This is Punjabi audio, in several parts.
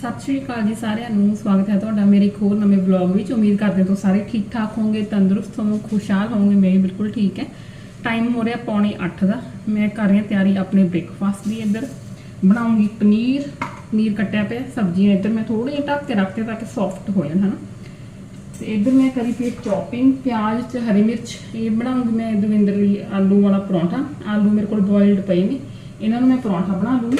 ਸਤਿ ਸ਼੍ਰੀ ਅਕਾਲ ਜੀ ਸਾਰਿਆਂ ਨੂੰ, ਸਵਾਗਤ ਹੈ ਤੁਹਾਡਾ ਮੇਰੇ ਇੱਕ ਹੋਰ ਨਵੇਂ ਵਲੌਗ ਵਿੱਚ। ਉਮੀਦ ਕਰਦੇ ਹਾਂ ਤੁਸੀਂ ਸਾਰੇ ਠੀਕ ਠਾਕ ਹੋਵੋਗੇ, ਤੰਦਰੁਸਤ ਹੋਵੋ ਖੁਸ਼ਹਾਲ ਹੋਵੋਗੇ, ਮੈਂ ਵੀ ਬਿਲਕੁਲ ਠੀਕ ਹੈ। ਟਾਈਮ ਹੋ ਰਿਹਾ ਪੌਣੇ 8 ਦਾ। ਮੈਂ ਕਰ ਰਹੀ ਹਾਂ ਤਿਆਰੀ ਆਪਣੇ ਬ੍ਰੇਕਫਾਸਟ ਦੀ ਇੱਧਰ। ਬਣਾਉਂਗੀ ਪਨੀਰ। ਪਨੀਰ ਕੱਟਿਆ ਪਿਆ, ਸਬਜ਼ੀਆਂ ਇੱਧਰ ਮੈਂ ਥੋੜੀ ਜਿਹੀ ਢੱਕ ਕੇ ਰੱਖਤੇ ਤਾਂ ਕਿ ਸੌਫਟ ਹੋ ਜਾਣ, ਹਨਾ? ਤੇ ਇੱਧਰ ਮੈਂ ਕਰੀ ਪਈ ਚੌਪਿੰਗ ਪਿਆਜ਼ ਤੇ ਹਰੀ ਮਿਰਚ। ਇਹ ਬਣਾਉਂਗੀ ਮੈਂ ਦਵਿੰਦਰ ਲਈ ਆਲੂ ਵਾਲਾ ਪਰੌਂਠਾ। ਆਲੂ ਮੇਰੇ ਕੋਲ ਬੋਇਲਡ ਪਏ ਨੇ। ਇਹਨਾਂ ਨੂੰ ਮੈਂ ਪਰੌਂਠਾ ਬਣਾ ਲੂੰਗੀ।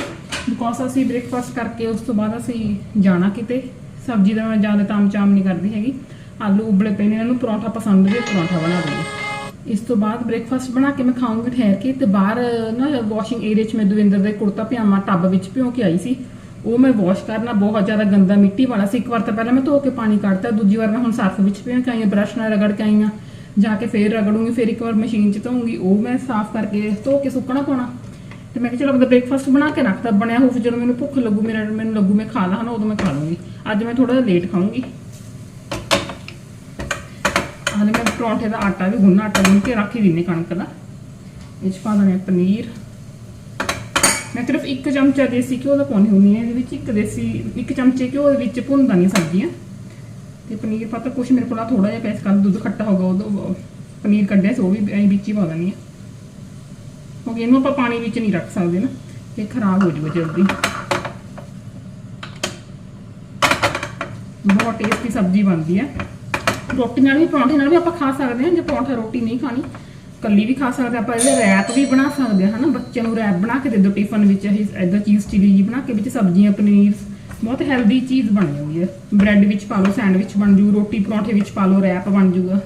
ਬਿਕੋਜ਼ ਅਸੀਂ ਬ੍ਰੇਕਫਾਸਟ ਕਰਕੇ ਉਸ ਤੋਂ ਬਾਅਦ ਅਸੀਂ ਜਾਣਾ ਕਿਤੇ, ਸਬਜ਼ੀ ਦਾ ਮੈਂ ਜ਼ਿਆਦਾ ਤਾਮ ਚਾਮ ਨਹੀਂ ਕਰਦੀ ਹੈਗੀ। ਆਲੂ ਉਬਲੇ ਪਏ ਨੇ, ਇਹਨਾਂ ਨੂੰ ਪਰੌਂਠਾ ਪਸੰਦ ਹੈ ਪਰੌਂਠਾ ਬਣਾ ਦੂੰਗੀ ਇਸ ਤੋਂ ਬਾਅਦ ਬ੍ਰੇਕਫਾਸਟ ਬਣਾ ਕੇ ਮੈਂ ਖਾਊਂਗੀ ਠਹਿਰ ਕੇ ਤੇ ਬਾਹਰ ਨਾ ਵਾਸ਼ਿੰਗ ਏਰੀਆ 'ਚ ਮੈਂ ਦਵਿੰਦਰ ਦੇ ਕੁੜਤਾ ਪਜਾਮਾ ਟੱਬ ਵਿੱਚ ਭਿਉਂ ਕੇ ਆਈ ਸੀ। ਉਹ ਮੈਂ ਵਾਸ਼ ਕਰਨਾ ਬਹੁਤ ਜ਼ਿਆਦਾ ਗੰਦਾ ਮਿੱਟੀ ਵਾਲਾ ਸੀ। ਇੱਕ ਵਾਰ ਤਾਂ ਪਹਿਲਾਂ ਮੈਂ ਧੋ ਕੇ ਪਾਣੀ ਕੱਢਤਾ, ਦੂਜੀ ਵਾਰ ਮੈਂ ਹੁਣ ਸਰਫ ਵਿੱਚ ਭਿਉਂ ਕੇ ਆਈ ਹਾਂ ਬ੍ਰਸ਼ ਨਾਲ ਰਗੜ ਕੇ ਆਈ ਹਾਂ। ਜਾ ਕੇ ਫੇਰ ਰਗੜੂੰਗੀ, ਫਿਰ ਇੱਕ ਵਾਰ ਮਸ਼ੀਨ 'ਚ ਧੋਉਂਗੀ ਉਹ ਮੈਂ ਸਾਫ਼ ਕਰਕੇ ਧੋ ਕੇ ਸੁੱਕਣਾ ਪਾਉਣਾ। ਤੇ ਮੈਂ ਕਿਹਾ ਚਲੋ ਆਪਦਾ ਬ੍ਰੇਕਫਾਸਟ ਬਣਾ ਕੇ ਰੱਖਦਾ ਬਣਿਆ ਹੋਊ, ਫਿਰ ਜਦੋਂ ਮੈਨੂੰ ਭੁੱਖ ਲੱਗੂ, ਮੇਰਾ ਮੈਨੂੰ ਲੱਗੂ ਮੈਂ ਖਾ ਲਾਂ ਨਾ ਉਦੋਂ ਮੈਂ ਖਾ ਲੂੰਗੀ ਅੱਜ ਮੈਂ ਥੋੜਾ ਲੇਟ ਖਾਊਂਗੀ। ਹਾਲੇ ਮੈਂ ਪਰੌਂਠੇ ਦਾ ਆਟਾ ਵੀ ਗੁੰਨਾ ਆਟਾ ਗੁੰਨ ਕੇ ਰੱਖ ਹੀ ਦਿੰਨੇ ਕਣਕ ਦਾ। ਇਹ 'ਚ ਪਾ ਦੇਣਾ ਪਨੀਰ। ਮੈਂ ਸਿਰਫ ਇੱਕ ਚਮਚਾ ਦੇਸੀ ਘਿਓ ਦਾ ਪਾਉਣੀ ਹੁੰਦੀ ਹੈ, ਇਹਦੇ ਵਿੱਚ ਇੱਕ ਦੇਸੀ ਇੱਕ ਚਮਚੇ ਘਿਓ ਦੇ ਵਿੱਚ ਭੁੰਨਦਾ ਨਹੀਂ ਸਬਜ਼ੀਆਂ। ਤੇ ਪਨੀਰ ਪਤਾ ਕੁਛ ਮੇਰੇ ਕੋਲ ਥੋੜਾ ਜਿਹਾ ਪੈਸ ਕੱਲ ਦੁੱਧ ਖੱਟਾ ਹੋਗਾ ਉਦੋਂ ਪਨੀਰ ਕੱਢਿਆ ਸੀ, ਉਹ ਵੀ ਐਂ ਵਿੱਚ ਹੀ ਪਾ ਦੇਣੀ ਹੈ। ਕਿਉਂਕਿ ਇਹਨੂੰ ਆਪਾਂ ਪਾਣੀ ਵਿੱਚ ਨਹੀਂ ਰੱਖ ਸਕਦੇ ਨਾ, ਇਹ ਖਰਾਬ ਹੋ ਜਾਊਗਾ ਜਲਦੀ। ਬਹੁਤ ਟੇਸਟੀ ਸਬਜ਼ੀ ਬਣਦੀ ਹੈ। ਰੋਟੀ ਨਾਲ ਵੀ ਪਰੌਂਠੇ ਨਾਲ ਵੀ ਆਪਾਂ ਖਾ ਸਕਦੇ ਹਾਂ, ਜੇ ਪਰੌਂਠਾ ਰੋਟੀ ਨਹੀਂ ਖਾਣੀ ਕੱਲੀ ਵੀ ਖਾ ਸਕਦੇ ਆਪਾਂ ਇਹਦੇ ਰੈਪ ਵੀ ਬਣਾ ਸਕਦੇ ਹਾਂ, ਹਨਾ? ਬੱਚਿਆਂ ਨੂੰ ਰੈਪ ਬਣਾ ਕੇ ਦੇ ਦਿਓ ਟਿਫਨ ਵਿੱਚ, ਇਹ ਇਦਾਂ ਚੀਜ਼ ਚਿਲੀ ਜੀ ਬਣਾ ਕੇ ਵਿੱਚ ਸਬਜ਼ੀਆਂ, ਪਨੀਰ, ਬਹੁਤ ਹੈਲਦੀ ਚੀਜ਼ ਬਣ ਜਾਊਗੀ ਬ੍ਰੈਡ ਵਿੱਚ ਪਾ ਲਓ ਸੈਂਡਵਿਚ ਬਣ ਜੂ, ਰੋਟੀ ਪਰੌਂਠੇ ਵਿੱਚ ਪਾ ਲਓ ਰੈਪ ਬਣ ਜੂਗਾ।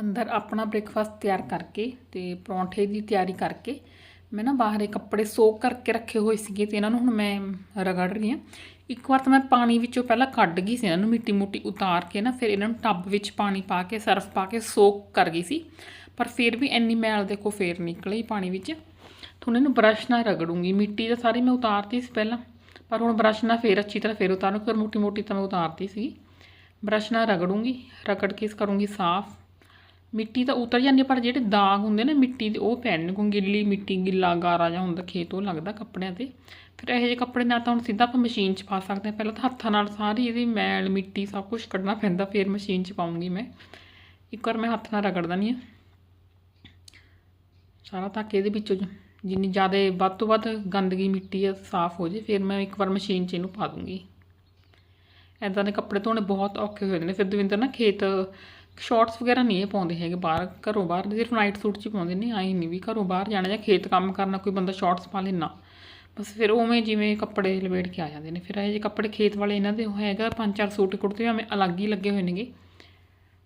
ਅੰਦਰ ਆਪਣਾ ਬ੍ਰੇਕਫਾਸਟ ਤਿਆਰ ਕਰਕੇ ਤੇ ਪਰੌਂਠੇ ਦੀ ਤਿਆਰੀ ਕਰਕੇ ਮੈਂ ਨਾ ਬਾਹਰ ਕੱਪੜੇ ਸੋਕ ਕਰਕੇ ਰੱਖੇ ਹੋਏ ਸੀਗੇ ਤੇ ਇਹਨਾਂ ਨੂੰ ਹੁਣ ਮੈਂ ਰਗੜ ਰਹੀ ਹਾਂ। ਇੱਕ ਵਾਰ ਤਾਂ ਮੈਂ ਪਾਣੀ ਵਿੱਚੋਂ ਪਹਿਲਾਂ ਕੱਢ ਗਈ ਸੀ ਇਹਨਾਂ ਨੂੰ ਮਿੱਟੀ ਮੁੱਟੀ ਉਤਾਰ ਕੇ ਨਾ, ਫਿਰ ਇਹਨਾਂ ਨੂੰ ਟੱਬ ਵਿੱਚ ਪਾਣੀ ਪਾ ਕੇ, ਸਰਫ ਪਾ ਕੇ ਸੋਕ ਕਰ ਗਈ ਸੀ। ਪਰ ਫਿਰ ਵੀ ਇੰਨੀ ਮੈਲ ਦੇਖੋ ਫੇਰ ਨਿਕਲੀ ਪਾਣੀ ਵਿੱਚ। ਹੁਣ ਇਹਨੂੰ ਬਰਸ਼ ਨਾਲ ਰਗੜੂੰਗੀ। ਮਿੱਟੀ ਤਾਂ ਸਾਰੀ ਮੈਂ ਉਤਾਰਤੀ ਸੀ ਪਹਿਲਾਂ, ਪਰ ਹੁਣ ਬਰਸ਼ ਨਾਲ ਫੇਰ ਅੱਛੀ ਤਰ੍ਹਾਂ ਫੇਰ ਉਤਾਰੂ ਫਿਰ ਮੋਟੀ ਮੋਟੀ ਤਾਂ ਮੈਂ ਉਤਾਰਤੀ ਸੀ ਬਰਸ਼ ਨਾਲ ਰਗੜੂੰਗੀ, ਰਗੜ ਕੇ ਇਸ ਕਰੂੰਗੀ ਸਾਫ਼। ਮਿੱਟੀ ਤਾਂ ਉਤਰ ਜਾਂਦੀ ਹੈ, ਪਰ ਜਿਹੜੇ ਦਾਗ ਹੁੰਦੇ ਨੇ ਮਿੱਟੀ ਦੇ ਉਹ ਪੈਣ ਨੂੰ ਗਿੱਲੀ ਮਿੱਟੀ ਗਿੱਲਾ ਗਾਰਾ ਜਿਹਾ ਹੁੰਦਾ ਖੇਤ ਉਹ ਲੱਗਦਾ ਕੱਪੜਿਆਂ ਤੇ। ਫਿਰ ਇਹੋ ਜਿਹੇ ਕੱਪੜੇ ਨਾਲ ਤਾਂ ਹੁਣ ਸਿੱਧਾ ਆਪਾਂ ਮਸ਼ੀਨ 'ਚ ਪਾ ਸਕਦੇ ਹਾਂ। ਪਹਿਲਾਂ ਤਾਂ ਹੱਥਾਂ ਨਾਲ ਸਾਰੀ ਇਹਦੀ ਮੈਲ ਮਿੱਟੀ ਸਭ ਕੁਝ ਕੱਢਣਾ ਪੈਂਦਾ ਫਿਰ ਮਸ਼ੀਨ 'ਚ ਪਾਉਂਗੀ ਮੈਂ। ਇੱਕ ਵਾਰ ਮੈਂ ਹੱਥ ਨਾਲ ਰਗੜ ਦਣੀ ਆ। ਸਾਰਾ ਤੱਕ ਇਹਦੇ ਵਿੱਚੋਂ ਜਿੰਨੀ ਜ਼ਿਆਦਾ ਵੱਧ ਤੋਂ ਵੱਧ ਗੰਦਗੀ ਮਿੱਟੀ ਆ ਸਾਫ਼ ਹੋ ਜੇ ਫਿਰ ਮੈਂ ਇੱਕ ਵਾਰ ਮਸ਼ੀਨ 'ਚ ਇਹਨੂੰ ਪਾ ਦੂੰਗੀ। ਐਦਾਂ ਦੇ ਕੱਪੜੇ ਧੋਣੇ ਬਹੁਤ ਔਖੇ ਹੋ ਜਾਂਦੇ ਨੇ। ਫਿਰ ਦਵਿੰਦਰ ਨਾ ਖੇਤ ਸ਼ਾਰਟਸ ਵਗੈਰਾ ਨਹੀਂ ਇਹ ਪਾਉਂਦੇ ਹੈਗੇ ਬਾਹਰ, ਘਰੋਂ ਬਾਹਰ, ਸਿਰਫ ਨਾਈਟ ਸੂਟ 'ਚ ਹੀ ਪਾਉਂਦੇ ਨੇ ਆਈ ਨਹੀਂ ਵੀ ਘਰੋਂ ਬਾਹਰ ਜਾਣਾ ਜਾਂ ਖੇਤ ਕੰਮ ਕਰਨਾ, ਕੋਈ ਬੰਦਾ ਸ਼ਾਰਟਸ ਪਾ ਲੈਣਾ ਬਸ ਫਿਰ ਉਵੇਂ ਜਿਵੇਂ ਕੱਪੜੇ ਲਵੇੜ ਕੇ ਆ ਜਾਂਦੇ ਨੇ। ਫਿਰ ਇਹ ਜਿਹੇ ਕੱਪੜੇ ਖੇਤ ਵਾਲੇ ਇਹਨਾਂ ਦੇ ਹੈਗਾ, ਪੰਜ ਚਾਰ ਸੂਟ ਕੁੜਤੇ ਐਵੇਂ ਅਲੱਗ ਹੀ ਲੱਗੇ ਹੋਏ ਨੇਗੇ।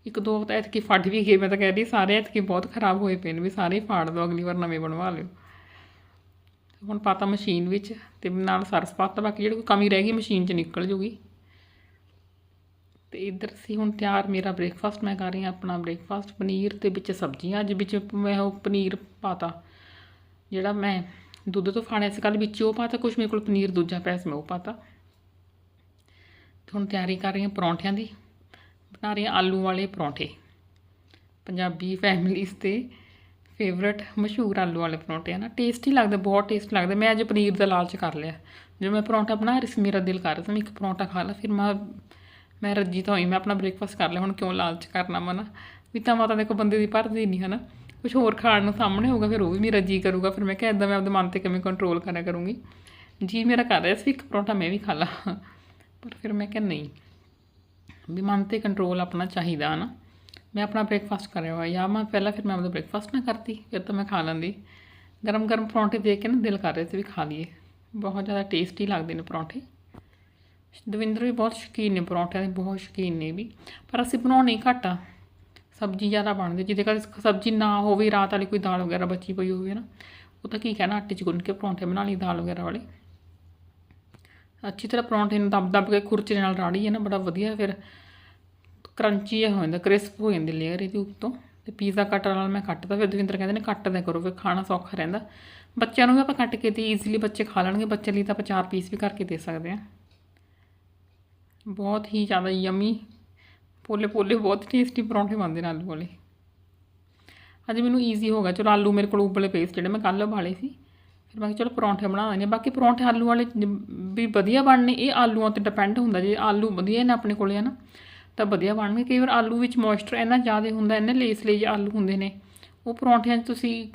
ਇੱਕ ਦੋ ਤਾਂ ਐਤਕੀ ਫਟ ਵੀ ਗਏ, ਮੈਂ ਤਾਂ ਕਹਿ ਰਹੀ ਸਾਰੇ ਐਤਕੀ ਬਹੁਤ ਖਰਾਬ ਹੋਏ ਪਏ ਨੇ ਵੀ ਸਾਰੇ ਹੀ ਫਾੜ ਦਿਓ, ਅਗਲੀ ਵਾਰ ਨਵੇਂ ਬਣਵਾ ਲਿਓ। ਹੁਣ ਪਾਤਾ ਮਸ਼ੀਨ ਵਿੱਚ ਤੇ ਨਾਲ ਸਰਫ ਪਾਤਾ, ਬਾਕੀ ਜਿਹੜੀ ਕੋਈ ਕਮੀ ਰਹਿ ਗਈ, ਮਸ਼ੀਨ 'ਚ ਨਿਕਲ ਜੂਗੀ। ਤੇ ਇੱਧਰ ਸੀ ਹੁਣ ਤਿਆਰ ਮੇਰਾ ਬ੍ਰੇਕਫਾਸਟ ਮੈਂ ਕਰ ਰਹੀ ਹਾਂ ਆਪਣਾ ਬ੍ਰੇਕਫਾਸਟ ਪਨੀਰ ਤੇ ਵਿੱਚ ਸਬਜ਼ੀਆਂ, ਅੱਜ ਵਿੱਚ ਮੈਂ ਉਹ ਪਨੀਰ ਪਾਤਾ, ਜਿਹੜਾ ਮੈਂ ਦੁੱਧ ਤੋਂ ਫਾੜਿਆ ਸੀ ਕੱਲ ਵਿੱਚ ਉਹ ਪਾਤਾ ਕੁਝ ਮੇਰੇ ਕੋਲ ਪਨੀਰ ਦੂਜਾ ਪਿਆ ਮੈਂ ਉਹ ਪਾਤਾ। ਤੇ ਹੁਣ ਤਿਆਰੀ ਕਰ ਰਹੀ ਹਾਂ ਪਰੌਂਠਿਆਂ ਦੀ, ਬਣਾ ਰਹੀ ਹਾਂ ਆਲੂ ਵਾਲੇ ਪਰੌਂਠੇ, ਪੰਜਾਬੀ ਫੈਮਲੀਜ਼ ਤੇ ਫੇਵਰਟ ਮਸ਼ਹੂਰ ਆਲੂ ਵਾਲੇ ਪਰੌਂਠੇ ਆ ਨਾ ਟੇਸਟੀ ਲੱਗਦਾ, ਬਹੁਤ ਟੇਸਟ ਲੱਗਦਾ, ਮੈਂ ਅੱਜ ਪਨੀਰ ਦਾ ਲਾਲਚ ਕਰ ਲਿਆ। ਜਦੋਂ ਮੈਂ ਪਰੌਂਠਾ ਬਣਾ ਰਹੀ ਸੀ, ਮੇਰਾ ਦਿਲ ਕਰ ਰਿਹਾ ਸੀ, ਮੈਂ ਇੱਕ ਪਰੌਂਠਾ ਖਾ ਲਾ, ਫਿਰ ਮੈਂ ਮੈਂ ਰੱਜੀ ਤਾਂ ਹੋਈ, ਮੈਂ ਆਪਣਾ ਬ੍ਰੇਕਫਾਸਟ ਕਰ ਲਿਆ, ਹੁਣ ਕਿਉਂ ਲਾਲਚ ਕਰਨਾ ਵਾ ਨਾ? ਵੀ ਤਾਂ ਮਾਤਾ ਦੇਖੋ ਬੰਦੇ ਦੀ ਭਰਦੀ ਨਹੀਂ ਹਨਾ? ਕੁਝ ਹੋਰ ਖਾਣ ਨੂੰ ਸਾਹਮਣੇ ਹੋਊਗਾ, ਫਿਰ ਉਹ ਵੀ ਮੇਰਾ ਜੀ ਕਰੂਗਾ, ਫਿਰ ਮੈਂ ਕਿਹਾ ਇਦਾਂ ਮੈਂ ਆਪਦੇ ਮਨ ਤੇ ਕਿਵੇਂ ਕੰਟਰੋਲ ਕਰਿਆ ਕਰੂੰਗੀ? ਜੀ ਮੇਰਾ ਕਰ ਰਿਹਾ ਸੀ, ਇੱਕ ਪਰੌਂਠਾ ਮੈਂ ਵੀ ਖਾ ਲਾ, ਪਰ ਫਿਰ ਮੈਂ ਕਿਹਾ ਨਹੀਂ। ਵੀ ਮਨ ਤੇ ਕੰਟਰੋਲ ਆਪਣਾ ਚਾਹੀਦਾ ਨਾ ਮੈਂ ਆਪਣਾ ਬ੍ਰੇਕਫਾਸਟ ਕਰਿਆ ਹੋਇਆ, ਜਾਂ ਮੈਂ ਪਹਿਲਾਂ ਫਿਰ ਮੈਂ ਆਪਦਾ ਬ੍ਰੇਕਫਾਸਟ ਨਾ ਕਰਤੀ, ਫਿਰ ਤਾਂ ਮੈਂ ਖਾ ਲੈਂਦੀ। ਗਰਮ ਗਰਮ ਪਰੌਂਠੇ ਦੇਖ ਕੇ ਨਾ ਦਿਲ ਕਰ ਰਿਹਾ ਸੀ ਵੀ ਖਾ ਲਈਏ। ਬਹੁਤ ਜ਼ਿਆਦਾ ਟੇਸਟੀ ਲੱਗਦੇ ਨੇ ਪਰੌਂਠੇ। ਦਵਿੰਦਰ ਵੀ ਬਹੁਤ ਸ਼ੌਕੀਨ ਨੇ, ਪਰੌਂਠਿਆਂ ਦੇ ਬਹੁਤ ਸ਼ੌਕੀਨ ਨੇ ਵੀ। ਪਰ ਅਸੀਂ ਬਣਾਉਣੇ ਘੱਟ ਆ। ਸਬਜ਼ੀ ਜ਼ਿਆਦਾ ਬਣਦੀ, ਜਿਹਦੇ ਕਰਕੇ ਸਬਜ਼ੀ ਨਾ ਹੋਵੇ, ਰਾਤ ਵਾਲੀ ਕੋਈ ਦਾਲ ਵਗੈਰਾ ਬਚੀ ਪਈ ਹੋਵੇ ਨਾ, ਉਹ ਤਾਂ ਕੀ ਕਹਿਣਾ, ਆਟੇ 'ਚ ਗੁੰਨ ਕੇ ਪਰੌਂਠੇ ਬਣਾ ਲਈ ਦਾਲ ਵਗੈਰਾ ਵਾਲੇ। ਅੱਛੀ ਤਰ੍ਹਾਂ ਪਰੌਂਠੇ ਨੂੰ ਦਬ ਦਬ ਕੇ ਖੁਰਚੇ ਨਾਲ ਰਾੜੀ ਹੈ ਨਾ ਬੜਾ ਵਧੀਆ ਫਿਰ ਕਰੰਚੀ ਜਿਹਾ ਹੋ ਜਾਂਦਾ, ਕ੍ਰਿਸਪ ਹੋ ਜਾਂਦੀ ਲੇਅਰ ਇਹਦੀ ਉੱਤੋਂ। ਤੇ ਪੀਜ਼ਾ ਕਟਰ ਨਾਲ ਮੈਂ ਕੱਟਦਾ, ਫਿਰ ਦਵਿੰਦਰ ਕਹਿੰਦੇ ਨੇ ਕੱਟਦਾ ਕਰੋ, ਫਿਰ ਖਾਣਾ ਸੌਖਾ ਰਹਿੰਦਾ। ਬੱਚਿਆਂ ਨੂੰ ਵੀ ਆਪਾਂ ਕੱਟ ਕੇ ਤੇ ਈਜ਼ੀਲੀ ਬੱਚੇ ਖਾ ਲੈਣਗੇ ਬੱਚੇ ਲਈ ਤਾਂ ਆਪਾਂ ਚਾਰ ਪੀਸ ਵੀ ਕਰਕੇ ਦੇ ਸਕਦੇ ਹਾਂ। ਬਹੁਤ ਹੀ ਜ਼ਿਆਦਾ ਯਮੀ ਪੋਲੇ ਪੋਲੇ, ਬਹੁਤ ਟੇਸਟੀ ਪਰੌਂਠੇ ਬਣਦੇ ਨੇ ਆਲੂ ਵਾਲੇ। ਅੱਜ ਮੈਨੂੰ ਈਜ਼ੀ ਹੋ ਗਿਆ। ਚਲੋ ਆਲੂ ਮੇਰੇ ਕੋਲ ਉਬਲੇ ਪਏ ਜਿਹੜੇ ਮੈਂ ਕੱਲ੍ਹ ਉਬਾਲੇ ਸੀ। ਫਿਰ ਮੈਂ ਕਿਹਾ ਚਲੋ ਪਰੌਂਠੇ ਬਣਾ ਲੈਂਦੇ ਬਾਕੀ ਪਰੌਂਠੇ ਆਲੂ ਵਾਲੇ ਵੀ ਵਧੀਆ ਬਣਨੇ, ਇਹ ਆਲੂਆਂ ਤੇ ਡਿਪੈਂਡ ਹੁੰਦਾ। ਜੇ ਆਲੂ ਵਧੀਆ ਨੇ ਆਪਣੇ ਕੋਲੇ ਹਨਾ, ਤਾਂ ਵਧੀਆ ਬਣਨਗੇ। ਕਈ ਵਾਰ ਆਲੂ ਵਿੱਚ ਮੋਇਸਚਰ ਇੰਨਾ ਜ਼ਿਆਦਾ ਹੁੰਦਾ, ਇੰਨੇ ਲੇਸ ਲੇਜ ਆਲੂ ਹੁੰਦੇ ਨੇ। ਉਹ ਪਰੌਂਠਿਆਂ 'ਚ ਤੁਸੀਂ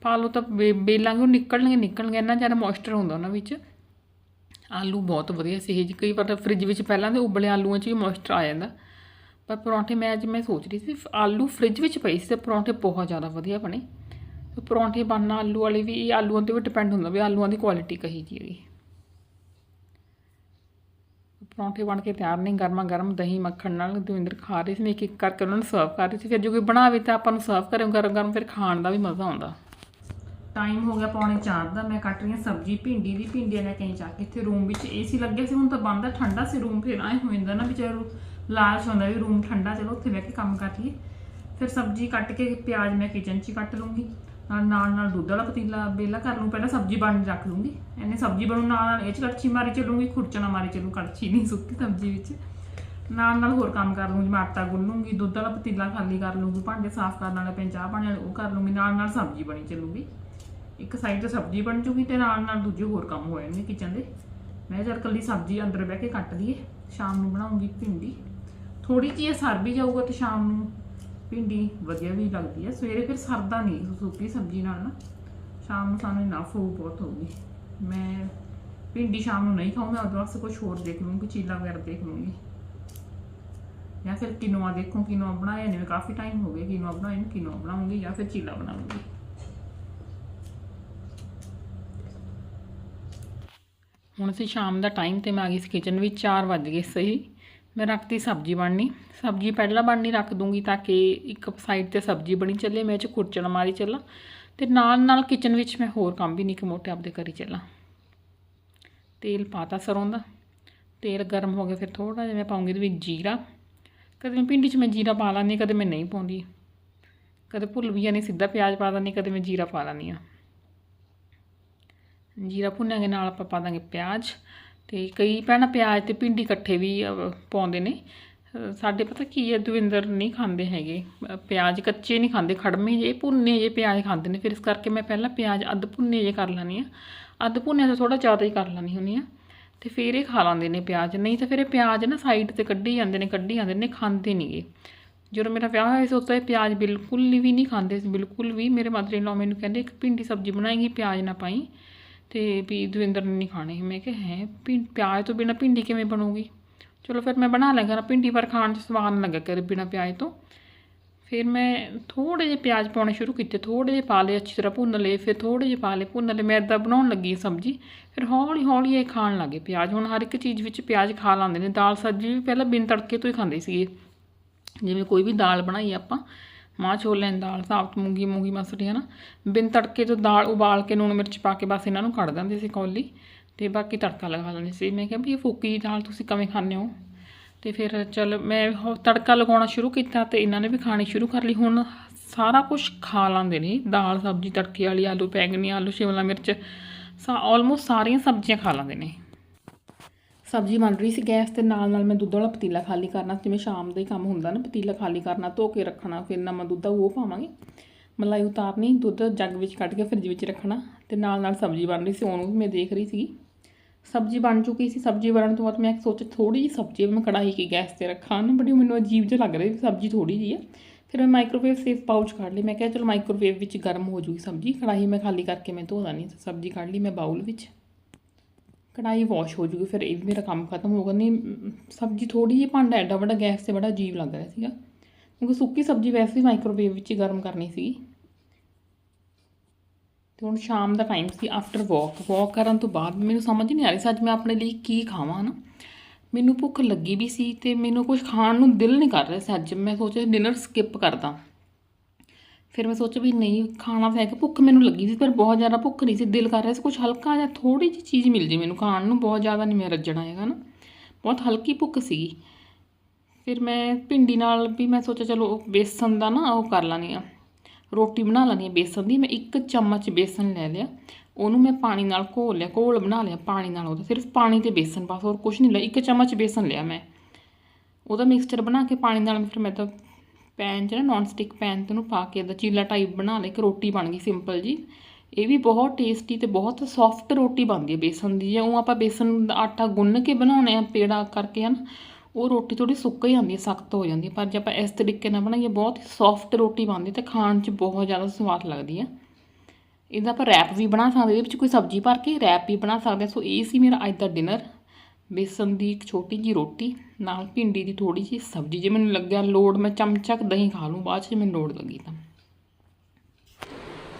ਪਾ ਲਓ ਤਾਂ ਬੇ- ਬੇਲਾਂਗੇ ਉਹ ਨਿਕਲਣਗੇ ਨਿਕਲਣਗੇ। ਇੰਨਾ ਜ਼ਿਆਦਾ ਮੋਇਸਚਰ ਹੁੰਦਾ ਉਹਨਾਂ ਵਿੱਚ। ਆਲੂ ਬਹੁਤ ਵਧੀਆ ਸੀ ਜੀ ਕਈ ਵਾਰ ਫ੍ਰਿਜ ਵਿੱਚ ਪਹਿਲਾਂ ਦੇ ਉਬਲੇ ਆਲੂਆਂ 'ਚ ਵੀ ਮੋਇਸਚਰ ਆ ਜਾਂਦਾ। ਪਰ ਪਰੌਂਠੇ ਮੈਂ ਅੱਜ ਮੈਂ ਸੋਚ ਰਹੀ ਸੀ ਆਲੂ ਫ੍ਰਿਜ ਵਿੱਚ ਪਈ ਸੀ ਤੇ ਪਰੌਂਠੇ ਬਹੁਤ ਜ਼ਿਆਦਾ ਵਧੀਆ ਬਣੇ। ਤੇ ਪਰੌਂਠੇ ਬਣਨਾ ਆਲੂ ਵਾਲੇ ਵੀ, ਇਹ ਆਲੂਆਂ ਤੇ ਵੀ ਡਿਪੈਂਡ ਹੁੰਦਾ ਵੀ ਆਲੂਆਂ ਦੀ ਕੁਆਲਿਟੀ ਕਹੀ ਜੀ ਹੈਗੀ ਪਰੌਂਠੇ ਬਣ ਕੇ ਤਿਆਰ ਨੇ ਗਰਮਾ ਗਰਮ ਦਹੀਂ, ਮੱਖਣ ਨਾਲ ਦਵਿੰਦਰ ਖਾ ਰਹੇ ਸੀ ਮੈਂ ਇੱਕ ਇੱਕ ਕਰਕੇ ਉਹਨਾਂ ਨੂੰ ਸਰਵ ਕਰ ਰਹੀ ਸੀ। ਫਿਰ ਜੋ ਕੋਈ ਬਣਾਵੇ ਤਾਂ ਆਪਾਂ ਨੂੰ ਸਰਵ ਕਰੇ ਗਰਮ ਗਰਮ ਫਿਰ ਖਾਣ ਦਾ ਵੀ ਮਜ਼ਾ ਆਉਂਦਾ। ਟਾਈਮ ਹੋ ਗਿਆ ਪੌਣੇ 4 ਦਾ, ਮੈਂ ਕੱਟ ਰਹੀ ਹਾਂ ਸਬਜ਼ੀ, ਭਿੰਡੀ ਦੀ, ਭਿੰਡੀਆਂ ਲੈ ਕੇ ਆਈ ਜਾ ਕੇ ਇੱਥੇ ਰੂਮ ਵਿੱਚ ਏਸੀ ਲੱਗਿਆ ਸੀ, ਹੁਣ ਤਾਂ ਬੰਦ ਆ, ਠੰਡਾ ਸੀ ਰੂਮ ਫਿਰ ਆਏ ਹੋ ਜਾਂਦਾ ਨਾ ਵਿਚਾਰ ਲਾਸ਼ ਹੁੰਦਾ ਵੀ ਰੂਮ ਠੰਡਾ, ਚਲੋ ਉੱਥੇ ਬਹਿ ਕੇ ਕੰਮ ਕਰ ਲਈਏ। ਫਿਰ ਸਬਜ਼ੀ ਕੱਟ ਕੇ ਪਿਆਜ਼ ਮੈਂ ਕਿਚਨ 'ਚ ਹੀ ਕੱਟ ਲੂੰਗੀ ਨਾਲ ਨਾਲ ਨਾਲ ਦੁੱਧ ਵਾਲਾ ਪਤੀਲਾ ਬੇਲਾ ਕਰ ਲੂੰ ਪਹਿਲਾਂ ਸਬਜ਼ੀ ਬਣ ਰੱਖ ਲੂੰਗੀ ਐਨੇ ਸਬਜ਼ੀ ਬਣੂ ਨਾਲ ਨਾਲ ਇਹ 'ਚ ਕੜਛੀ ਮਾਰੀ ਚੱਲੂੰਗੀ, ਖੁਰਚਣਾ ਮਾਰੀ ਚੱਲੂ, ਕੜਛੀ ਨਹੀਂ ਸੁੱਕੀ ਸਬਜ਼ੀ ਵਿੱਚ। ਨਾਲ ਨਾਲ ਹੋਰ ਕੰਮ ਕਰ ਲੂੰਗੀ ਜਿਵੇਂ ਆਟਾ ਗੁੰਨੂੰਗੀ ਦੁੱਧ ਵਾਲਾ ਪਤੀਲਾ ਖਾਲੀ ਕਰ ਲੂੰਗੀ ਭਾਂਡੇ ਸਾਫ਼ ਕਰਨ ਵਾਲੇ ਪਏ ਚਾਹ ਪਾਣੀ ਵਾਲੇ ਉਹ ਕਰ ਲੂੰਗੀ ਨਾਲ ਨਾਲ ਸਬਜ਼ੀ ਬਣੀ ਚੱਲੂਗੀ। ਇੱਕ ਸਾਈਡ ਤੇ ਸਬਜ਼ੀ ਬਣ ਜੂਗੀ ਤੇ ਨਾਲ ਨਾਲ ਦੂਜੇ ਹੋਰ ਕੰਮ ਹੋ ਜਾਣਗੇ ਕਿਚਨ ਦੇ। ਮੈਂ ਜਦ ਕੱਲੀ ਸਬਜ਼ੀ ਅੰਦਰ ਬਹਿ ਕੇ ਕੱਟ ਦਈਏ ਸ਼ਾਮ ਨੂੰ ਬਣਾਉਂਗੀ ਭਿੰਡੀ। ਥੋੜੀ ਜਿਹੀ ਸਰ ਵੀ ਜਾਊਗਾ ਤੇ ਸ਼ਾਮ ਨੂੰ ਭਿੰਡੀ ਵਧੀਆ ਵੀ ਲੱਗਦੀ ਹੈ। ਸਵੇਰੇ ਫਿਰ ਸਰਦਾ ਨਹੀਂ ਸੁੱਕੀ ਸਬਜ਼ੀ ਨਾਲ ਨਾ। ਸ਼ਾਮ ਨੂੰ ਸਾਨੂੰ ਇਨਾਫ ਹੋਊ ਬਹੁਤ ਹੋਊਗੀ। ਮੈਂ ਭਿੰਡੀ ਸ਼ਾਮ ਨੂੰ ਨਹੀਂ ਖਾਊਂਗਾ, ਉਹਦੇ ਵਾਸਤੇ ਕੁਝ ਹੋਰ ਦੇਖ ਲੂੰਗੀ ਚੀਲਾ ਵਗੈਰਾ ਦੇਖ ਲੂੰਗੀ ਜਾਂ ਫਿਰ ਕਿਨੋਆ ਦੇਖੂੰ, ਕਿਨੋਆ ਬਣਾਇਆ ਨਹੀਂ ਕਾਫੀ ਟਾਈਮ ਹੋ ਗਿਆ ਕਿਨੋਆ ਬਣਾਏ ਨੂੰ, ਕਿਨੋਆ ਬਣਾਉਂਗੀ ਜਾਂ ਫਿਰ ਚੀਲਾ ਬਣਾਉਂਗੀ। ਹੁਣ ਅਸੀਂ ਸ਼ਾਮ ਦਾ ਟਾਈਮ ਤੇ ਮੈਂ ਆ ਗਈ ਸੀ ਕਿਚਨ ਵਿੱਚ 4 ਵੱਜ ਗਏ ਸਹੀ। ਮੈਂ ਰੱਖਤੀ ਸਬਜ਼ੀ ਬਣਨੀ। ਸਬਜ਼ੀ ਪਹਿਲਾਂ ਬਣਨੀ ਰੱਖ ਦੂੰਗੀ ਤਾਂ ਕਿ ਇੱਕ ਸਾਈਡ ਤੇ ਸਬਜ਼ੀ ਬਣੀ ਚੱਲੇ, ਮੈਂ 'ਚ ਕੁਰਚਣ ਮਾਰੀ ਚੱਲਾਂ। ਤੇ ਨਾਲ ਨਾਲ ਕਿਚਨ ਵਿੱਚ ਮੈਂ ਹੋਰ ਕੰਮ ਵੀ ਨਿੱਕੇ ਮੋਟੇ ਆਪਦੇ ਕਰੀ ਚੱਲਾਂ। ਤੇਲ ਪਾਤਾ ਸਰੋਂ ਦਾ। ਤੇਲ ਗਰਮ ਹੋ ਗਿਆ ਫਿਰ ਥੋੜਾ ਜਿਹਾ, ਮੈਂ ਪਾਉਂਗੀ ਇਹਦੇ ਵਿੱਚ ਜੀਰਾ। ਕਦੇ ਮੈਂ ਭਿੰਡੀ 'ਚ ਮੈਂ ਜੀਰਾ ਪਾ ਲੈਂਦੀ ਕਦੇ ਮੈਂ ਨਹੀਂ ਪਾਉਂਦੀ। ਕਦੇ ਭੁੱਲ ਵੀ ਜਾਂਦੀ, ਸਿੱਧਾ ਪਿਆਜ਼ ਪਾ ਦਿੰਦੀ ਕਦੇ ਮੈਂ ਜੀਰਾ ਪਾ ਲੈਂਦੀ ਹਾਂ। ਜੀਰਾ ਭੁੰਨਾਂਗੇ ਨਾਲ ਆਪਾਂ ਪਾ ਦਾਂਗੇ ਪਿਆਜ਼ ਤੇ ਕਈ ਭੈਣਾਂ ਪਿਆਜ਼ ਤੇ ਭਿੰਡੀ ਇਕੱਠੇ ਵੀ ਪਾਉਂਦੇ ਨੇ। ਸਾਡੇ ਪਤਾ ਕੀ ਹੈ, ਦਵਿੰਦਰ ਨਹੀਂ ਖਾਂਦੇ ਹੈਗੇ। ਪਿਆਜ਼ ਕੱਚੇ ਨਹੀਂ ਖਾਂਦੇ ਖੜਮੇ ਜੇ ਭੁੰਨੇ ਜੇ ਪਿਆਜ਼ ਖਾਂਦੇ ਨੇ। ਫਿਰ ਇਸ ਕਰਕੇ ਮੈਂ ਪਹਿਲਾਂ ਪਿਆਜ਼ ਅੱਧ ਭੁੰਨੇ ਜੇ ਕਰ ਲੈਂਦੀ ਆ ਅੱਧ ਭੁੰਨੇ ਤੋਂ ਥੋੜਾ ਜ਼ਿਆਦਾ ਹੀ ਕਰ ਲੈਂਦੀ ਹੁੰਦੀ ਆ ਤੇ ਫਿਰ ਇਹ ਖਾ ਲੈਂਦੇ ਨੇ ਪਿਆਜ਼। ਨਹੀਂ ਤਾਂ ਫਿਰ ਇਹ ਪਿਆਜ਼ ਨਾ ਸਾਈਡ ਤੇ ਕੱਢੀ ਜਾਂਦੇ ਨੇ, ਕੱਢੀ ਜਾਂਦੇ ਨੇ, ਖਾਂਦੇ ਨਹੀਂਗੇ ਜਦੋਂ ਮੇਰਾ ਵਿਆਹ ਹੋਇਆ ਸੀ ਉਦੋਂ ਇਹ ਪਿਆਜ਼ ਬਿਲਕੁਲ ਵੀ ਨਹੀਂ ਖਾਂਦੇ ਸੀ, ਬਿਲਕੁਲ ਵੀ। ਮੇਰੇ ਮਾਦਰੀ ਇਨ ਮੈਨੂੰ ਕਹਿੰਦੇ, ਇੱਕ ਭਿੰਡੀ ਸਬਜ਼ੀ ਬਣਾਏਗੀ, ਪਿਆਜ਼ ਨਾ ਪਾਈ। ਤੇ ਵੀ ਦਵਿੰਦਰ ਨੇ ਨਹੀਂ ਖਾਣੇ। ਮੈਂ ਕਿਹਾ, ਹੈ, ਭਿੰ, ਪਿਆਜ਼ ਤੋਂ ਬਿਨਾ ਭਿੰਡੀ ਕਿਵੇਂ ਬਣੂਗੀ? ਚਲੋ ਫਿਰ ਮੈਂ ਬਣਾ ਲਿਆ ਕਰਾਂ ਭਿੰਡੀ ਪਰ ਖਾਣ 'ਚ ਸਵਾਦ ਨਹੀਂ ਲੱਗਾ ਕਰ ਬਿਨਾ ਪਿਆਜ਼ ਤੋਂ। ਫਿਰ ਮੈਂ ਥੋੜੇ ਜਿਹੇ ਪਿਆਜ਼ ਪਾਉਣੇ ਸ਼ੁਰੂ ਕੀਤੇ ਥੋੜੇ ਜਿਹੇ ਪਾ ਲਏ, ਅੱਛੀ ਤਰ੍ਹਾਂ ਭੁੰਨ ਲਏ, ਫਿਰ ਥੋੜੇ ਜਿਹੇ ਪਾ ਲਏ, ਭੁੰਨ ਲਏ, ਮੈਂ ਇੱਦਾਂ ਬਣਾਉਣ ਲੱਗੀ ਸਬਜ਼ੀ। ਫਿਰ ਹੌਲੀ ਹੌਲੀ ਇਹ ਖਾਣ ਲੱਗੇ ਪਿਆਜ਼। ਹੁਣ ਹਰ ਇੱਕ ਚੀਜ਼ ਵਿੱਚ ਪਿਆਜ਼ ਖਾ ਲੈਂਦੇ ਨੇ। ਦਾਲ ਸਬਜ਼ੀ ਵੀ ਪਹਿਲਾਂ ਬਿਨ ਤੜਕੇ ਤੋਂ ਹੀ ਖਾਂਦੇ ਸੀਗੇ। ਜਿਵੇਂ ਕੋਈ ਵੀ ਦਾਲ ਬਣਾਈ ਆਪਾਂ ਮਾਂ ਛੋਲਿਆਂ ਦੀ ਦਾਲ ਸਾਬਤ ਮੂੰਗੀ ਮੂੰਗੀ ਮਸਰੀ ਹੈ ਨਾ ਬਿਨ ਤੜਕੇ ਤੋਂ ਦਾਲ ਉਬਾਲ ਕੇ ਲੂਣ ਮਿਰਚ ਪਾ ਕੇ ਬਸ ਇਹਨਾਂ ਨੂੰ ਕੱਢ ਦਿੰਦੇ ਸੀ ਕੌਲੀ ਤੇ ਬਾਕੀ ਤੜਕਾ ਲਗਾ ਲੈਂਦੇ ਸੀ। ਮੈਂ ਕਿਹਾ ਵੀ ਇਹ ਫੂਕੀ ਜਿਹੀ ਦਾਲ ਤੁਸੀਂ ਕਿਵੇਂ ਖਾਂਦੇ ਹੋ? ਤੇ ਫਿਰ ਚਲ ਮੈਂ ਉਹ ਤੜਕਾ ਲਗਾਉਣਾ ਸ਼ੁਰੂ ਕੀਤਾ ਤੇ ਇਹਨਾਂ ਨੇ ਵੀ ਖਾਣੀ ਸ਼ੁਰੂ ਕਰ ਲਈ। ਹੁਣ ਸਾਰਾ ਕੁਝ ਖਾ ਲਾਂਦੇ ਨੇ। ਦਾਲ, ਸਬਜ਼ੀ, ਤੜਕੇ ਵਾਲੀ, ਆਲੂ, ਬੈਂਗਣੀ, ਆਲੂ, ਸ਼ਿਮਲਾ ਮਿਰਚ, ਸਾ ਆਲਮੋਸਟ ਸਾਰੀਆਂ ਸਬਜ਼ੀਆਂ ਖਾ ਲੈਂਦੇ ਨੇ। ਸਬਜ਼ੀ ਬਣ ਰਹੀ ਸੀ, ਗੈਸ ਤੇ ਨਾਲ ਨਾਲ ਮੈਂ ਦੁੱਧ ਵਾਲਾ ਪਤੀਲਾ ਖਾਲੀ ਕਰਨਾ, ਜਿਵੇਂ ਸ਼ਾਮ ਦਾ ਹੀ ਕੰਮ ਹੁੰਦਾ ਨਾ, ਪਤੀਲਾ ਖਾਲੀ ਕਰਨਾ, ਧੋ ਕੇ ਰੱਖਣਾ, ਫਿਰ ਨਵਾਂ ਦੁੱਧ ਆ, ਉਹ ਪਾਵਾਂਗੇ। ਮਲਾਈ ਉਤਾਰਨੀ, ਦੁੱਧ ਜੱਗ ਵਿੱਚ ਕੱਢ ਕੇ ਫਰਿੱਜ ਵਿੱਚ ਰੱਖਣਾ, ਤੇ ਨਾਲ ਨਾਲ ਸਬਜ਼ੀ ਬਣ ਰਹੀ ਸੀ, ਉਹਨੂੰ ਵੀ ਮੈਂ ਦੇਖ ਰਹੀ ਸੀ ਸਬਜ਼ੀ ਬਣ ਚੁੱਕੀ ਸੀ, ਸਬਜ਼ੀ ਬਣਨ ਤੋਂ ਬਾਅਦ ਮੈਂ ਸੋਚਿਆ ਥੋੜੀ ਜਿਹੀ ਸਬਜ਼ੀ ਮੈਂ ਕੜਾਹੀ ਕੇ ਗੈਸ ਤੇ ਰੱਖਾਂ ਨਾ ਬੜੀ ਮੈਨੂੰ ਅਜੀਬ ਜਿਹਾ ਲੱਗ ਰਿਹਾ ਸੀ, ਸਬਜ਼ੀ ਥੋੜੀ ਜਿਹੀ ਹੈ ਫਿਰ ਮੈਂ ਮਾਈਕ੍ਰੋਵੇਵ ਸੇਫ ਪਾਊਚ ਕੱਢ ਲਈ, ਮੈਂ ਕਿਹਾ ਚਲੋ ਮਾਈਕ੍ਰੋਵੇਵ ਵਿੱਚ ਗਰਮ ਹੋ ਜੂਗੀ ਸਬਜ਼ੀ, ਕੜਾਹੀ ਮੈਂ ਖਾਲੀ ਕਰਕੇ ਮੈਂ ਧੋ ਦਾਂ ਸਬਜ਼ੀ ਕੱਢ ਲਈ ਮੈਂ ਬਾਉਲ ਵਿੱਚ। ਕੜਾਈ ਵਾਸ਼ ਹੋ ਜੂਗੀ, ਫਿਰ ਇਹ ਵੀ ਮੇਰਾ ਕੰਮ ਖਤਮ ਹੋਗਾ ਨਹੀਂ, ਸਬਜ਼ੀ ਥੋੜੀ ਜਿਹੀ ਭਾਂਡਾ ਐਡਾ ਵੱਡਾ ਗੈਸ ਤੇ ਬੜਾ ਅਜੀਬ ਲੱਗ ਰਿਹਾ ਸੀਗਾ। ਕਿਉਂਕਿ ਸੁੱਕੀ ਸਬਜ਼ੀ ਵੈਸੇ ਵੀ ਮਾਈਕ੍ਰੋਵੇਵ ਵਿੱਚ ਹੀ ਗਰਮ ਕਰਨੀ ਸੀ ਤੇ ਹੁਣ ਸ਼ਾਮ ਦਾ ਟਾਈਮ ਸੀ ਆਫਟਰ ਵਾਕ ਵਾਕ ਕਰਨ ਤੋਂ ਬਾਅਦ ਮੈਨੂੰ ਸਮਝ ਨਹੀਂ ਆ ਰਹੀ ਸੀ, ਅੱਜ ਮੈਂ ਆਪਣੇ ਲਈ ਕੀ ਖਾਵਾਂ ਨਾ ਮੈਨੂੰ ਭੁੱਖ ਲੱਗੀ ਵੀ ਸੀ ਤੇ ਮੈਨੂੰ ਕੁਝ ਖਾਣ ਨੂੰ ਦਿਲ ਨਹੀਂ ਕਰ ਰਿਹਾ ਸੀ ਅੱਜ। ਮੈਂ ਸੋਚਿਆ ਡਿਨਰ ਸਕਿਪ ਕਰਦਾ। ਫਿਰ ਮੈਂ ਸੋਚਿਆ ਵੀ ਨਹੀਂ, ਖਾਣਾ ਤਾਂ ਹੈ ਕਿ ਭੁੱਖ ਮੈਨੂੰ ਲੱਗੀ ਸੀ, ਪਰ ਬਹੁਤ ਜ਼ਿਆਦਾ ਭੁੱਖ ਨਹੀਂ ਸੀ, ਦਿਲ ਕਰ ਰਿਹਾ ਸੀ ਕੁਝ ਹਲਕਾ ਜਾਂ ਥੋੜੀ ਜਿਹੀ ਚੀਜ਼ ਮਿਲ ਜੇ ਮੈਨੂੰ ਖਾਣ ਨੂੰ, ਬਹੁਤ ਜ਼ਿਆਦਾ ਨਹੀਂ ਮੈਂ ਰੱਜਣਾ ਹੈਗਾ ਨਾ। ਬਹੁਤ ਹਲਕੀ ਭੁੱਖ ਸੀਗੀ ਫਿਰ ਮੈਂ ਭਿੰਡੀ ਨਾਲ ਵੀ ਮੈਂ ਸੋਚਿਆ ਚਲੋ ਬੇਸਨ ਦਾ ਨਾ ਉਹ ਕਰ ਲੈਣੀ ਆ ਰੋਟੀ ਬਣਾ ਲੈਣੀ ਆ ਬੇਸਨ ਦੀ, ਮੈਂ ਇੱਕ ਚਮਚ ਬੇਸਨ ਲੈ ਲਿਆ, ਉਹਨੂੰ ਮੈਂ ਪਾਣੀ ਨਾਲ ਘੋਲ ਲਿਆ, ਘੋਲ ਬਣਾ ਲਿਆ ਪਾਣੀ ਨਾਲ ਉਹਦਾ, ਸਿਰਫ ਪਾਣੀ ਤੇ ਬੇਸਨ ਬਸ, ਹੋਰ ਕੁਝ ਨਹੀਂ ਲਿਆ, ਇੱਕ ਚਮਚ ਬੇਸਨ ਲਿਆ ਮੈਂ। ਉਹਦਾ ਮਿਕਸਚਰ ਬਣਾ ਕੇ ਪਾਣੀ ਨਾਲ ਫਿਰ ਮੈਂ ਤਾਂ ਪੈਨ 'ਚ ਨਾ ਨਾਨ ਸਟਿਕ ਪੈਨ ਤੇ ਉਹਨੂੰ ਪਾ ਕੇ ਇਹਦਾ ਚੀਲਾ ਟਾਈਪ ਬਣਾ ਲਿਆ ਇੱਕ ਰੋਟੀ ਬਣ ਗਈ ਸਿੰਪਲ ਜੀ। ਇਹ ਵੀ ਬਹੁਤ ਟੇਸਟੀ ਤੇ ਬਹੁਤ ਸੌਫਟ ਰੋਟੀ ਬਣਦੀ ਹੈ ਬੇਸਨ ਦੀ, ਜੇ ਉਹ ਆਪਾਂ ਬੇਸਨ ਦਾ ਆਟਾ ਗੁੰਨ ਕੇ ਬਣਾਉਣੇ ਆ ਪੇੜਾ ਕਰਕੇ ਹਨ, ਉਹ ਰੋਟੀ ਥੋੜੀ ਸੁੱਕ ਜਾਂਦੀ ਹੈ, ਸਖਤ ਹੋ ਜਾਂਦੀ ਹੈ, ਪਰ ਜੇ ਆਪਾਂ ਇਸ ਤਰੀਕੇ ਨਾਲ ਬਣਾਈਏ, ਬਹੁਤ ਸੌਫਟ ਰੋਟੀ ਬਣਦੀ ਤੇ ਖਾਣ 'ਚ ਬਹੁਤ ਜ਼ਿਆਦਾ ਸਵਾਦ ਲੱਗਦੀ ਹੈ। ਇਹਦਾ ਆਪਾਂ ਰੈਪ ਵੀ ਬਣਾ ਸਕਦੇ ਇਹਦੇ ਵਿੱਚ ਕੋਈ ਸਬਜ਼ੀ ਭਰ ਕੇ ਰੈਪ ਵੀ ਬਣਾ ਸਕਦੇ ਸੋ ਇਹ ਸੀ ਮੇਰਾ ਅੱਜ ਦਾ ਡਿਨਰ ਬੇਸਨ ਦੀ ਇੱਕ ਛੋਟੀ ਜੀ ਰੋਟੀ, ਨਾਲ ਭਿੰਡੀ ਦੀ ਥੋੜੀ ਜੀ ਸਬਜ਼ੀ, ਜੇ ਮੈਨੂੰ ਲੱਗਿਆ ਲੋੜ, ਮੈਂ ਚਮਚਕ ਦਹੀਂ ਖਾ ਲੂੰ, ਬਾਅਦ 'ਚ ਮੈਨੂੰ ਲੋੜ ਲੱਗੀ ਤਾਂ।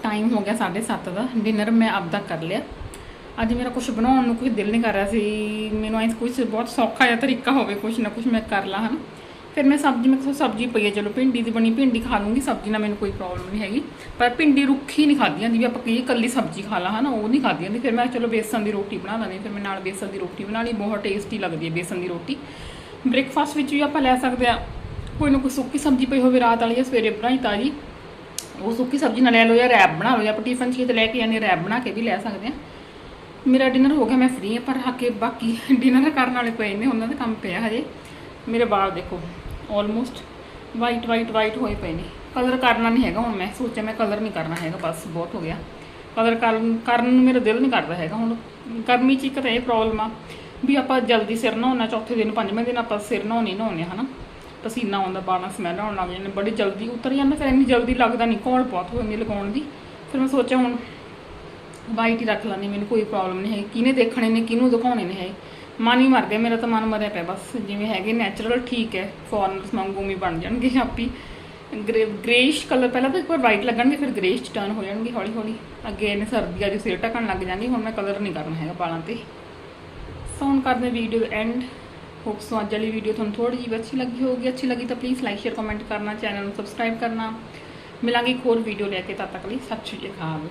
ਟਾਈਮ ਹੋ ਗਿਆ 7:30 ਦਾ ਡਿਨਰ ਮੈਂ ਆਪਦਾ ਕਰ ਲਿਆ। ਅੱਜ ਮੇਰਾ ਕੁਝ ਬਣਾਉਣ ਨੂੰ ਕੋਈ ਦਿਲ ਨਹੀਂ ਕਰ ਰਿਹਾ ਸੀ, ਮੈਨੂੰ ਐਂ ਕੁਝ ਬਹੁਤ ਸੌਖਾ ਜਿਹਾ ਤਰੀਕਾ ਹੋਵੇ ਕੁਝ ਨਾ ਕੁਝ ਮੈਂ ਕਰ ਲਾਂ, ਹਨ। ਫਿਰ ਮੈਂ ਸਬਜ਼ੀ, ਮੈਂ ਕਿਹਾ ਸਬਜ਼ੀ ਪਈ ਹੈ ਚਲੋ ਭਿੰਡੀ ਦੀ ਬਣੀ, ਭਿੰਡੀ ਖਾ ਲੂੰਗੀ, ਸਬਜ਼ੀ ਨਾਲ ਮੈਨੂੰ ਕੋਈ ਪ੍ਰੋਬਲਮ ਨਹੀਂ ਹੈਗੀ। ਪਰ ਭਿੰਡੀ ਰੁੱਖੀ ਨਹੀਂ ਖਾਦੀ ਜਾਂਦੀ, ਵੀ ਆਪਾਂ ਕਹੀ ਇਕੱਲੀ ਸਬਜ਼ੀ ਖਾ ਲਾ, ਹਨਾ, ਉਹ ਨਹੀਂ ਖਾਦੀ ਜਾਂਦੀ। ਫਿਰ ਮੈਂ ਚਲੋ ਬੇਸਨ ਦੀ ਰੋਟੀ ਬਣਾ ਦਾਂਗੇ ਫਿਰ ਮੈਂ ਨਾਲ ਬੇਸਨ ਦੀ ਰੋਟੀ ਬਣਾ ਲਈ ਬਹੁਤ ਟੇਸਟੀ ਲੱਗਦੀ ਹੈ ਬੇਸਨ ਦੀ ਰੋਟੀ। ਬ੍ਰੇਕਫਾਸਟ ਵਿੱਚ ਵੀ ਆਪਾਂ ਲੈ ਸਕਦੇ ਆ ਕੋਈ ਨਾ ਕੋਈ ਸੁੱਕੀ ਸਬਜ਼ੀ ਪਈ ਹੋਵੇ ਰਾਤ ਵਾਲੀ ਜਾਂ ਸਵੇਰੇ ਬਣਾਈ ਤਾਜੀ ਉਹ ਸੁੱਕੀ ਸਬਜ਼ੀ ਨਾਲ ਲੈ ਲਓ ਜਾਂ ਰੈਪ ਬਣਾ ਲਓ, ਜਾਂ ਆਪਾਂ ਟਿਫਨ 'ਚ ਕਿਤੇ ਲੈ ਕੇ ਜਾਂਦੇ ਰੈਪ ਬਣਾ ਕੇ ਵੀ ਲੈ ਸਕਦੇ ਆ ਮੇਰਾ ਡਿਨਰ ਹੋ ਗਿਆ, ਮੈਂ ਫ੍ਰੀ ਹਾਂ, ਪਰ ਹੱਕੇ ਬਾਕੀ ਡਿਨਰ ਕਰਨ ਵਾਲੇ ਪਏ ਨੇ, ਉਹਨਾਂ ਦਾ ਕੰਮ ਪਿਆ ਹਜੇ। ਮੇਰੇ ਬਾਲ ਦੇਖੋ। ਆਲਮੋਸਟ ਵਾਈਟ ਵਾਈਟ ਵਾਈਟ ਹੋਏ ਪਏ ਨੇ। ਕਲਰ ਕਰਨਾ ਨਹੀਂ ਹੈਗਾ ਹੁਣ ਮੈਂ। ਸੋਚਿਆ ਮੈਂ ਕਲਰ ਨਹੀਂ ਕਰਨਾ ਹੈਗਾ, ਬਸ ਬਹੁਤ ਹੋ ਗਿਆ। ਕਲਰ ਕਰਨ ਕਰਨ ਨੂੰ ਮੇਰਾ ਦਿਲ ਨਹੀਂ ਕਰਦਾ ਹੈਗਾ। ਹੁਣ ਗਰਮੀ 'ਚ ਇੱਕ ਤਾਂ ਇਹ ਪ੍ਰੋਬਲਮ ਆ ਵੀ ਆਪਾਂ ਜਲਦੀ ਸਿਰ ਨਹਾਉਣਾ, ਚੌਥੇ ਦਿਨ, ਪੰਜਵੇਂ ਦਿਨ ਆਪਾਂ ਸਿਰ ਨਹਾਉਣੇ ਨਹਾਉਣੇ ਹਨਾ? ਪਸੀਨਾ ਆਉਂਦਾ ਬਾਣਾ ਸਮੈਲ ਆਉਣ ਲੱਗ ਜਾਂਦੇ ਬੜੀ ਜਲਦੀ ਉਤਰ ਜਾਂਦਾ, ਫਿਰ ਇੰਨੀ ਜਲਦੀ ਲੱਗਦਾ ਨਹੀਂ ਕੋਲ ਬਹੁਤ ਹੋ ਜਾਂਦੀ ਲਗਾਉਣ ਦੀ। ਫਿਰ ਮੈਂ ਸੋਚਿਆ ਹੁਣ ਵਾਈਟ ਹੀ ਰੱਖ ਲਾਂਗੀ ਮੈਨੂੰ ਕੋਈ ਪ੍ਰੋਬਲਮ ਨਹੀਂ ਹੈ ਕਿਹਨੇ ਦੇਖਣੇ ਨੇ, ਕਿਹਨੂੰ ਦਿਖਾਉਣੇ ਨੇ ਹੈ ਮਨ ਹੀ ਮਰ ਗਿਆ ਮੇਰਾ ਤਾਂ ਮਨ ਮਰਿਆ ਪਿਆ ਬਸ। ਜਿਵੇਂ ਹੈਗੇ ਨੈਚੁਰਲ ਠੀਕ ਹੈ। ਫੋਰਨਰਸ ਵਾਂਗੂ ਵੀ ਬਣ ਜਾਣਗੇ ਆਪੀ। ਗ੍ਰੇਸ਼ ਕਲਰ ਪਹਿਲਾਂ ਤਾਂ ਇੱਕ ਵਾਰ ਵਾਈਟ ਲੱਗਣਗੇ, ਫਿਰ ਗ੍ਰੇਸ਼ ਚ ਟਰਨ ਹੋ ਜਾਣਗੇ ਹੌਲੀ ਹੌਲੀ ਅੱਗੇ ਇਹਨੇ ਸਰਦੀਆਂ ਦੇ ਸਿਰ ਢਕਣ ਲੱਗ ਜਾਂਦੀ ਹੁਣ ਮੈਂ ਕਲਰ ਨਹੀਂ ਕਰਨਾ ਹੈਗਾ ਵਾਲਾਂ ਤੇ। ਸੋ ਹੁਣ ਕਰਦੇ ਵੀਡੀਓ ਐਂਡ ਹੋਪ ਸੋ ਅੱਜ ਵਾਲੀ ਵੀਡੀਓ ਤੁਹਾਨੂੰ ਥੋੜੀ ਜਿਹੀ ਅੱਛੀ ਲੱਗੀ ਹੋਊਗੀ। ਅੱਛੀ ਲੱਗੀ ਤਾਂ ਪਲੀਜ਼ ਲਾਈਕ ਸ਼ੇਅਰ ਕਮੈਂਟ ਕਰਨਾ ਚੈਨਲ ਨੂੰ ਸਬਸਕ੍ਰਾਈਬ ਕਰਨਾ। ਮਿਲਾਂਗੇ ਇੱਕ ਹੋਰ ਵੀਡੀਓ ਲੈ ਕੇ, ਤਦ ਤੱਕ ਲਈ ਸਤਿ ਸ਼੍ਰੀ ਅਕਾਲ।